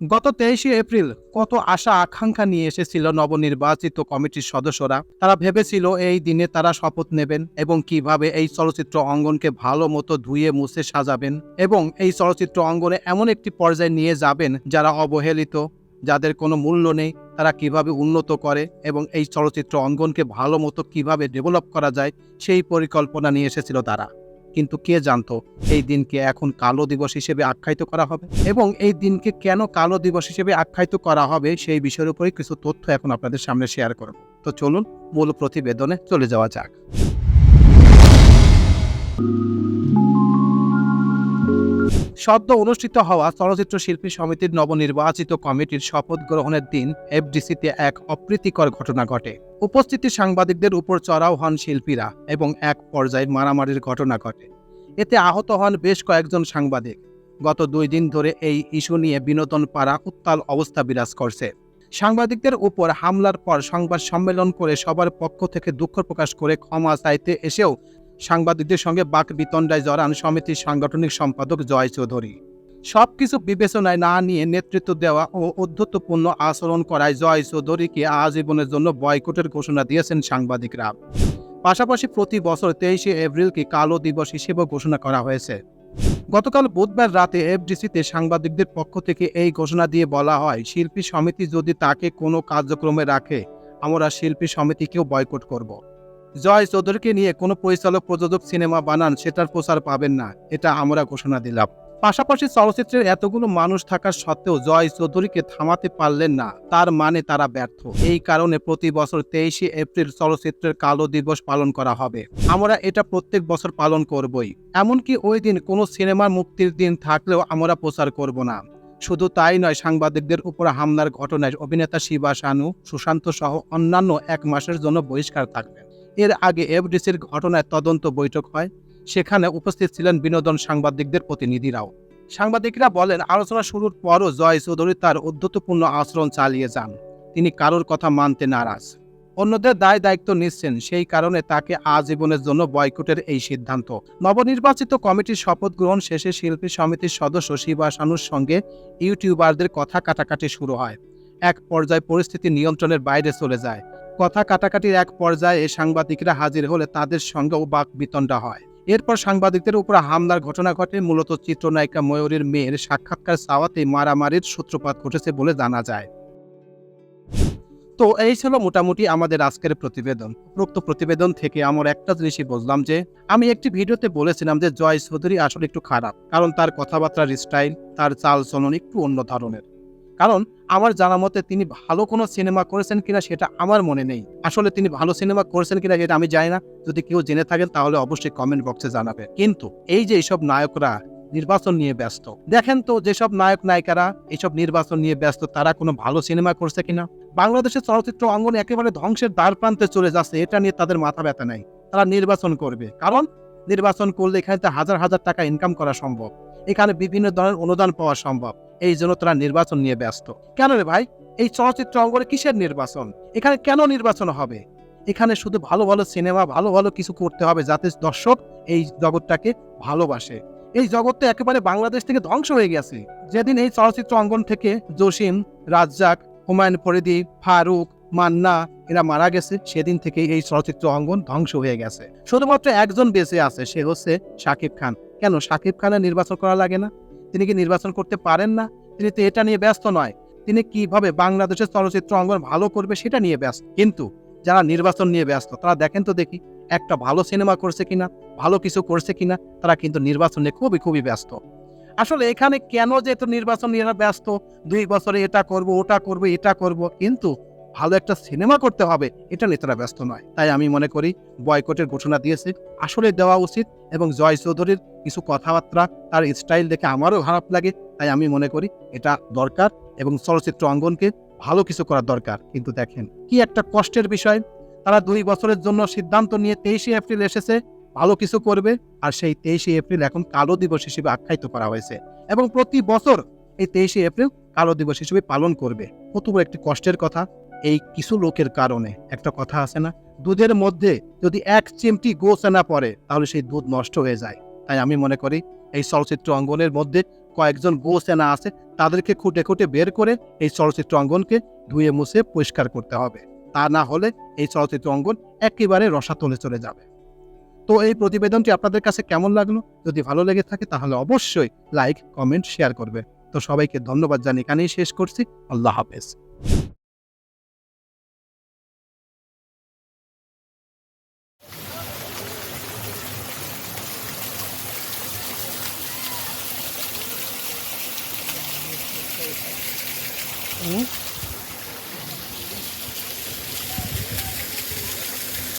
গত তেইশে এপ্রিল কত আশা আকাঙ্ক্ষা নিয়ে এসেছিল নবনির্বাচিত কমিটির সদস্যরা। তারা ভেবেছিল এই দিনে তারা শপথ নেবেন এবং কীভাবে এই চলচ্চিত্র অঙ্গনকে ভালো মতো ধুয়ে মুছে সাজাবেন এবং এই চলচ্চিত্র অঙ্গনে এমন একটি পর্যায়ে নিয়ে যাবেন যারা অবহেলিত, যাদের কোনো মূল্য নেই, তারা কীভাবে উন্নত করে এবং এই চলচ্চিত্র অঙ্গনকে ভালো মতো কীভাবে ডেভেলপ করা যায়, সেই পরিকল্পনা নিয়ে এসেছিল তারা। কিন্তু কে জানতো এই দিনকে এখন কালো দিবস হিসেবে আখ্যায়িত করা হবে? এবং এই দিনকে কেন কালো দিবস হিসেবে আখ্যায়িত করা হবে সেই বিষয়ের উপরে কিছু তথ্য এখন আপনাদের সামনে শেয়ার করব। তো চলুন মূল প্রতিবেদনে চলে যাওয়া যাক। সদ্য অনুষ্ঠিত হওয়া চলচ্চিত্র শিল্পী সমিতির নবনির্বাচিত কমিটির শপথ গ্রহণের দিন এফডিসিতে এক অপ্রীতিকর ঘটনা ঘটে। উপস্থিতি সাংবাদিকদের উপর চড়াও হন শিল্পীরা এবং এক পর্যায়ে মারামারির ঘটনা ঘটে। এতে আহত হন বেশ কয়েকজন সাংবাদিক। গত দুই দিন ধরে এই ইস্যু নিয়ে বিনোদন পাড়া উত্তাল অবস্থা বিরাজ করছে। সাংবাদিকদের উপর হামলার পর সংবাদ সম্মেলন করে সবার পক্ষ থেকে দুঃখ প্রকাশ করে ক্ষমা চাইতে এসেও সাংবাদিকদের সঙ্গে বাক বিতণ্ডায় জড়ান সমিতির সাংগঠনিক সম্পাদক জয় চৌধুরী। সবকিছু বিবেচনায় না নিয়ে নেতৃত্ব দেওয়া ও উদ্ধত্তপূর্ণ আচরণ করায় জয় চৌধুরীকে আজীবনের জন্য বয়কটের ঘোষণা দিয়েছেন সাংবাদিকরা। পাশাপাশি প্রতি বছর তেইশে এপ্রিলকে কালো দিবস হিসেবেও ঘোষণা করা হয়েছে। গতকাল বুধবার রাতে এফডিসিতে সাংবাদিকদের পক্ষ থেকে এই ঘোষণা দিয়ে বলা হয়, শিল্পী সমিতি যদি তাকে কোনো কার্যক্রমে রাখে, আমরা শিল্পী সমিতিকেও বয়কট করব। জয় চৌধুরীকে নিয়ে কোনো পরিচালক, প্রযোজক, সিনেমা বানান, সেটার প্রচার পাবেন না। এটা আমরা ঘোষণা দিলাম। পাশাপাশি চলচ্চিত্রের এতগুলো মানুষ থাকার সত্ত্বেও জয় চৌধুরীকে থামাতে পারলেন না। তার মানে তারা ব্যর্থ। এই কারণে প্রতি বছর তেইশে এপ্রিল চলচ্চিত্রের কালো দিবস পালন করা হবে। আমরা এটা প্রত্যেক বছর পালন করবই। এমনকি ওই দিন কোনো সিনেমার মুক্তির দিন থাকলেও আমরা প্রচার করব না। শুধু তাই নয়, সাংবাদিকদের উপর হামলার ঘটনায় অভিনেতা শিবা শানু সুশান্ত সহ অন্যান্য এক মাসের জন্য বহিষ্কার থাকবেন। এর আগে এফডিসির ঘটনায় তদন্ত বৈঠক হয়। সেখানে উপস্থিত ছিলেন বিনোদন সাংবাদিকদের প্রতিনিধিরাও। সাংবাদিকরা বলেন, আলোচনা শুরুর পরও জয় চৌধুরী তার উদ্ধতপূর্ণ আচরণ চালিয়ে যান। তিনি কারোর কথা মানতে নারাজ। অন্যদের দায় দায়িত্ব নিচ্ছেন, সেই কারণে তাকে আজীবনের জন্য বয়কটের এই সিদ্ধান্ত। নবনির্বাচিত কমিটির শপথ গ্রহণ শেষে শিল্পী সমিতির সদস্য শিবাসানুর সঙ্গে ইউটিউবারদের কথা কাটাকাটি শুরু হয়। এক পর্যায়ে পরিস্থিতি নিয়ন্ত্রণের বাইরে চলে যায়। কথা কাটাকাটির এক পর্যায়ে সাংবাদিকরা হাজির হলে তাদের সঙ্গেও বাক বিতণ্ডা হয়। এরপর সাংবাদিকদের উপর হামলার ঘটনা ঘটে। মূলত চিত্রনায়িকা ময়ূরের মেয়ের সাক্ষাৎকার চাওয়াতে মারামারির সূত্রপাত ঘটেছে বলে জানা যায়। তো এই ছিল মোটামুটি আমাদের আজকের প্রতিবেদন। উপরোক্ত প্রতিবেদন থেকে আমার একটা জিনিসই বুঝলাম যে, আমি একটি ভিডিওতে বলেছিলাম যে, জয় চৌধুরী আসলে একটু খারাপ। কারণ তার কথাবার্তার স্টাইল তার চাল চলন একটু অন্য ধরনের। কারণ আমার জানা মতে তিনি ভালো কোনো সিনেমা করেছেন কিনা সেটা আমার মনে নেই। আসলে তিনি ভালো সিনেমা করেছেন কিনা যেটা আমি জানি না। যদি কেউ জেনে থাকেন তাহলে অবশ্যই কমেন্ট বক্সে জানাবে। কিন্তু এই যে এইসব নায়করা নির্বাচন নিয়ে ব্যস্ত, দেখেন তো যেসব নায়ক নায়িকারা এইসব নির্বাচন নিয়ে ব্যস্ত, তারা কোনো ভালো সিনেমা করছে কিনা? বাংলাদেশের চলচ্চিত্র অঙ্গন একেবারে ধ্বংসের দ্বার প্রান্তে চলে যাচ্ছে, এটা নিয়ে তাদের মাথা ব্যথা নাই। তারা নির্বাচন করবে। কারণ নির্বাচন করলে এখানে হাজার হাজার টাকা ইনকাম করা সম্ভব। এখানে বিভিন্ন ধরনের অনুদান পাওয়া সম্ভব। এই জন্য তারা নির্বাচন নিয়ে ব্যস্ত। কেন রে ভাই? এই চলচ্চিত্র অঙ্গনে কিসের নির্বাচন? এখানে কেন নির্বাচন হবে? এখানে শুধু ভালো ভালো সিনেমা, ভালো ভালো কিছু করতে হবে যাতে দর্শক এই জগৎটাকে ভালোবাসে। এই জগৎটা একেবারে বাংলাদেশ থেকে ধ্বংস হয়ে গেছে। যেদিন এই চলচ্চিত্র অঙ্গন থেকে জসিম, রাজ্জাক, হুমায়ুন ফরিদি, ফারুক, মান্না এরা মারা গেছে, সেদিন থেকে এই চলচ্চিত্র অঙ্গন ধ্বংস হয়ে গেছে। শুধুমাত্র একজন বেঁচে আছে, সে হচ্ছে শাকিব খান। কেন শাকিব খানের নির্বাচন করা লাগে না? তিনি কি নির্বাচন করতে পারেন না? তিনি তো এটা নিয়ে ব্যস্ত নয়। তিনি কীভাবে বাংলাদেশের চলচ্চিত্র অঙ্গন ভালো করবে সেটা নিয়ে ব্যস্ত। কিন্তু যারা নির্বাচন নিয়ে ব্যস্ত, তারা দেখেন তো দেখি একটা ভালো সিনেমা করছে কিনা, ভালো কিছু করছে কিনা, তারা কিন্তু নির্বাচন নিয়ে খুবই খুবই ব্যস্ত। আসলে এখানে কেন যে এত নির্বাচন নিয়ে ব্যস্ত? দুই বছরে এটা করব, ওটা করব, এটা করব? কিন্তু ভালো একটা সিনেমা করতে হবে, এটা নিয়ে তারা ব্যস্ত নয়। তাই আমি মনে করি বয়কটের ঘোষণা দিয়েছে, আসলে দেওয়া উচিত এবং জয় চৌধুরীর কিছু কথাবার্তা, তার স্টাইল দেখে আমারও খারাপ লাগে। তাই আমি মনে করি এটা দরকার এবং চলচ্চিত্র অঙ্গনকে ভালো কিছু করার দরকার। কিন্তু দেখেন, কি একটা কষ্টের বিষয়। তারা দুই বছরের জন্য সিদ্ধান্ত নিয়ে তেইশে এপ্রিল এসেছে, ভালো কিছু করবে আর সেই তেইশে এপ্রিল এখন কালো দিবস হিসেবে আখ্যায়িত করা হয়েছে এবং প্রতি বছর এই তেইশে এপ্রিল কালো দিবস হিসেবে পালন করবে। কত একটি কষ্টের কথা। এই কিছু লোকের কারণে। একটা কথা আছে না? দুধের মধ্যে যদি এক চিমটি গোছে না পড়ে, তাহলে সেই দুধ নষ্ট হয়ে যায়। তাই আমি মনে করি, এই চলচ্চিত্র অঙ্গনের মধ্যে কয়েকজন গোসেনা আছে, তাদেরকে খুঁটে খুঁটে বের করে এই চলচ্চিত্র অঙ্গনকে ধুয়ে মুছে পরিষ্কার করতে হবে। তা না হলে এই চলচ্চিত্র অঙ্গন একেবারে রসাতলে চলে যাবে। তো এই প্রতিবেদনটি আপনাদের কাছে কেমন লাগল? যদি ভালো লেগে থাকে, তাহলে অবশ্যই লাইক, কমেন্ট, শেয়ার করবে। তো সবাইকে ধন্যবাদ জানিয়ে এখানেই শেষ করছি। আল্লাহ হাফেজ। Okay.